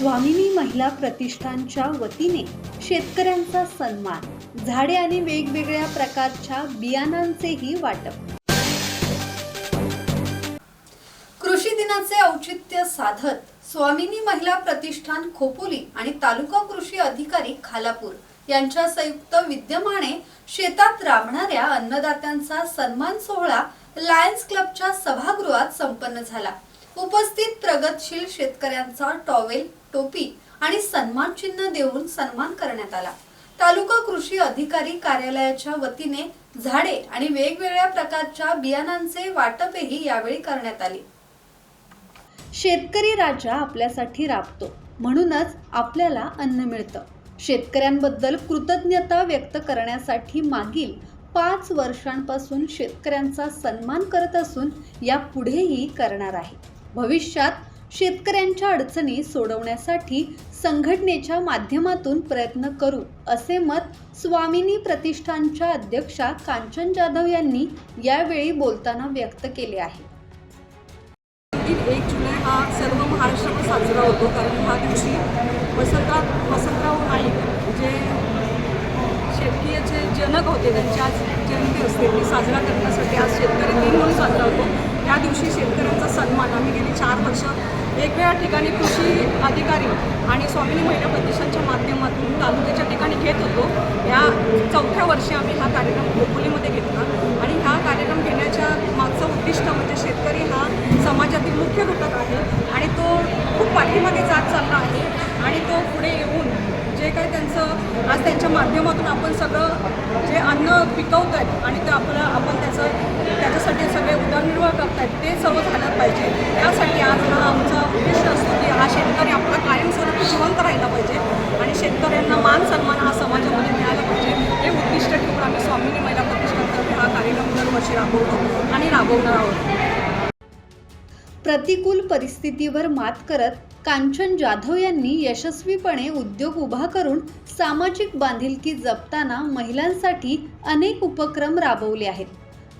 स्वामिनी महिला प्रतिष्ठानच्या वतीने शेतकऱ्यांचा सन्मान झाडे आणि वेगवेगळ्या प्रकारच्या बियाणांचेही वाटप. कृषी दिनाचे औचित्य साधत स्वामिनी महिला प्रतिष्ठान खोपोली आणि तालुका कृषी अधिकारी खालापूर यांच्या संयुक्त विद्यमाने शेतात राबणाऱ्या अन्नदात्यांचा सन्मान सोहळा लायन्स क्लबच्या सभागृहात संपन्न झाला. उपस्थित प्रगतशील शेतकऱ्यांचा टॉवेल टोपी आणि सन्मान चिन्ह देऊन सन्मान करण्यात आला. तालुका कृषी अधिकारी कार्यालयाच्या वतीने झाडे आणि वेगवेगळ्या प्रकारच्या बियाणांचे वाटपही यावेळी करण्यात आले. शेतकरी राजा आपल्यासाठी राबतो म्हणूनच आपल्याला अन्न मिळतं. शेतकऱ्यांबद्दल कृतज्ञता व्यक्त करण्यासाठी मागील पाच वर्षांपासून शेतकऱ्यांचा सन्मान करत असून यापुढेही करणार आहे. भविष्यात शेतकऱ्यांच्या अडचणी सोडवण्यासाठी संघटनेच्या माध्यमातून प्रयत्न करू असे मत स्वामिनी प्रतिष्ठानच्या अध्यक्षा कांचन जाधव यांनी यावेळी बोलताना व्यक्त केले आहे. एक जुलै हा सर्व महाराष्ट्रात साजरा होतो कारण ह्या दिवशी वसंतराव वसंतराव नाईक जे शेतकीचे जनक होते त्यांच्या आज जयंती असते ती साजरा करण्यासाठी आज शेतकरी दिन म्हणून साजरा होतो त्या दिवशी शेतकऱ्यांचा सन्मान आम्ही गेली चार वर्ष वेगवेगळ्या ठिकाणी कृषी अधिकारी आणि स्वामिनी महिला प्रतिष्ठानच्या माध्यमातून तालुक्याच्या ठिकाणी घेत होतो. या चौथ्या वर्षी आम्ही हा कार्यक्रम खोपोलीमध्ये घेतला आणि हा कार्यक्रम घेण्याच्या मागचं उद्दिष्ट म्हणजे शेतकरी हा समाजातील मुख्य घटक आहे आणि तो खूप पाठीमागे जात चालला आहे आणि तो पुढे येऊन जे काही त्यांचं आज त्यांच्या माध्यमातून आपण सगळं जे अन्न पिकवत आहेत आणि ते आपलं आपण त्याचं त्याच्यासाठी सगळे उदरनिर्वाह करतायत ते सर्व झालं पाहिजे त्यासाठी आज हा आमचा उद्देश असतो की हा शेतकरी आपला कायमस्वरूपी जिवंत राहिला पाहिजे आणि शेतकऱ्यांना मान सन्मान हा समाजामध्ये मिळाला पाहिजे हे उद्दिष्ट ठेवून आम्ही स्वामिनी महिला प्रतिष्ठानतर्फे हा कार्यक्रम राबवतो आणि राबवणार आहोत. प्रतिकूल परिस्थितीवर मात करत कांचन जाधव यांनी यशस्वीपणे उद्योग उभा करून सामाजिक बांधिलकी जपताना महिलांसाठी अनेक उपक्रम राबवले आहेत.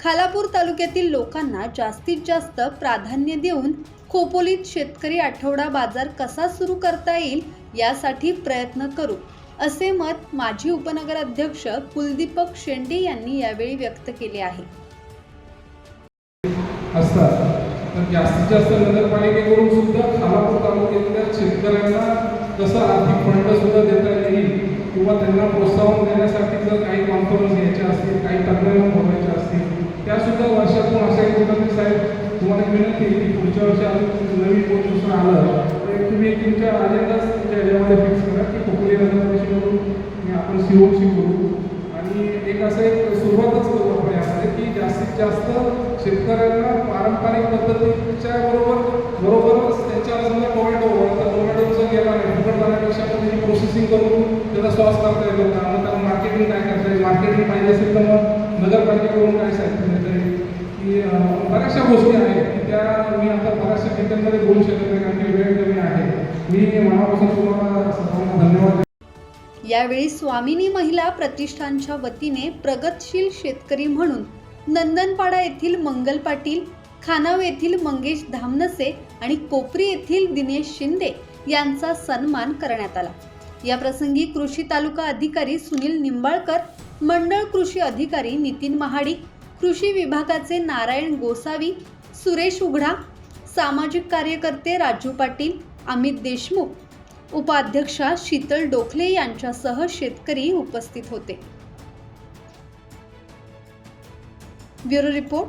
खालापूर तालुक्यातील लोकांना जास्तीत जास्त प्राधान्य देऊन खोपोलीत शेतकरी आठवडा बाजार कसा सुरू करता येईल यासाठी प्रयत्न करू असे मत माजी उपनगराध्यक्ष कुलदीपक शेंडे यांनी यावेळी व्यक्त केले आहे. असतात. तर जास्तीत जास्त नगरपालिकेकडून सुद्धा खालापूर तालुक्यातल्या शेतकऱ्यांना कसं आर्थिक फंड सुद्धा देता येईल किंवा त्यांना प्रोत्साहन देण्यासाठी जर काही कॉन्फरन्स घ्यायचे असतील काही तज्ञ बोलायचे असतील त्या सुद्धा वर्षातून अशा एक साहेब तुम्हाला विनंती की पुढच्या वर्षी अजून नवीन कोण दुसरं आलं तर तुम्ही एक तुमच्या अजेंडाच तुमच्या याच्यामध्ये फिक्स करा की कोकणी नगरपालिकेकडून मी आपण सी ओ सी करू आणि एक असं एक सुरुवातच करू आपण यामध्ये की जास्तीत जास्त शेतकऱ्यांना पारंपरिक पद्धतीच्या बरोबर बरोबरच त्यांच्या समजा टोमॅटो तर टोमॅटोचं गेला नाही फुकट जाण्यापेक्षा पण त्याची प्रोसेसिंग करून त्याला सॉस करता येतो. का मग त्याला मार्केटिंग काय करता येईल? मार्केटिंग पाहिजे असेल तर मग नगरपालिकेकडून काय साहित्य देता की बऱ्याचशा गोष्टी आहेत. त्या मी आता बऱ्याचशा डिटेलमध्ये बोलू शकत नाही कारण की वेळ कमी आहे. मी मनापासून तुम्हाला सर्वांना धन्यवाद यावेळी स्वामिनी महिला प्रतिष्ठानच्या वतीने प्रगतशील शेतकरी म्हणून नंदनपाडा येथील मंगल पाटील खानाव येथील मंगेश धामनसे आणि कोपरी येथील दिनेश शिंदे यांचा सन्मान करण्यात आला. या प्रसंगी कृषी तालुका अधिकारी सुनील निंबाळकर मंडळ कृषी अधिकारी नितीन महाडिक कृषी विभागाचे नारायण गोसावी सुरेश उघडा सामाजिक कार्यकर्ते राजू पाटील अमित देशमुख उपाध्यक्षा शीतल डोखले यांच्यासह शेतकरी उपस्थित होते. Bureau report.